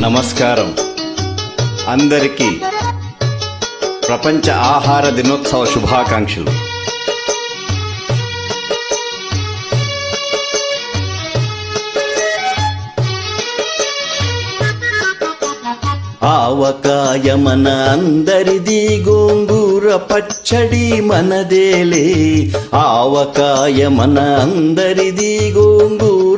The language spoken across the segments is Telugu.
నమస్కారం. అందరికీ ప్రపంచ ఆహార దినోత్సవ శుభాకాంక్షలు. ఆవకాయ మన అందరిది గోంగూర పచ్చడి మనదేలే. ఆవకాయ మన అందరిది గోంగూర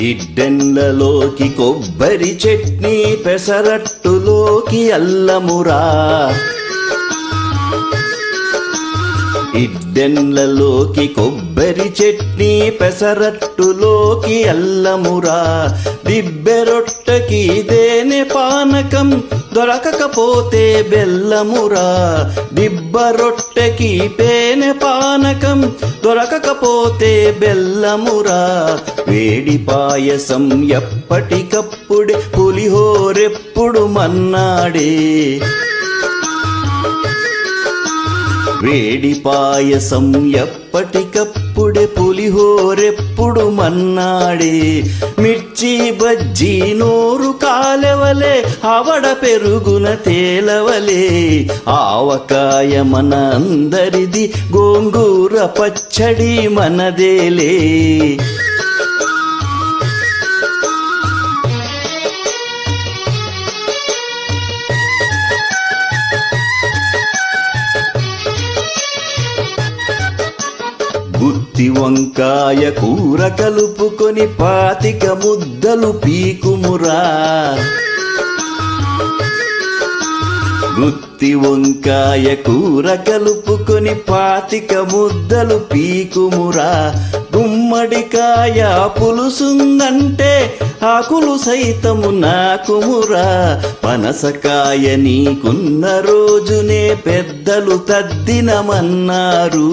ఇడ్డెన్లలోకి కొబ్బరి చట్నీ పెసరట్టులోకి అల్లమురా. ఇడ్డెన్లలోకి కొబ్బరి చట్నీ పెసరట్టులోకి అల్లమురా. దిబ్బెరొట్టకి దేనె పానకం దొరకకపోతే బెల్లమురా. దిబ్బ రొట్టెకి పేనె పానకం దొరకకపోతే బెల్లమురా. వేడి పాయసం ఎప్పటికప్పుడే పులిహోరెప్పుడు మన్నాడే. వేడి పాయసం ఎప్పటికప్పుడే పులిహోరెప్పుడు మన్నాడే. మిర్చి బజ్జీ నోరు కాలవలే అవడ పెరుగున తేలవలే. ఆవకాయ మన అందరిది గోంగూర పచ్చడి మనదేలే. గుత్తి వంకాయ కూర కలుపుకొని పాతిక ముద్దలు పీకుమురా. గుత్తి వంకాయ కూర కలుపుకొని పాతిక ముద్దలు పీకుమురా. గుమ్మడికాయ పులుసుందంటే ఆకులు సైతము నాకుమురా. పనసకాయ నీకున్న రోజునే పెద్దలు తద్దినమన్నారు.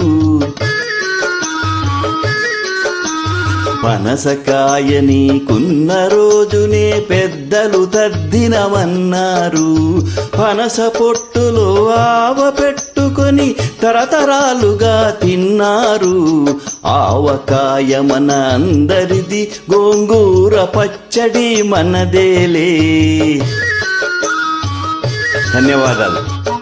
పనసకాయ నీకున్న రోజునే పెద్దలు తద్దినమన్నారు. పనస పొట్టులో ఆవ పెట్టుకొని తరతరాలుగా తిన్నారు. ఆవకాయ మన అందరిది గోంగూర పచ్చడి మనదేలే. ధన్యవాదాలు.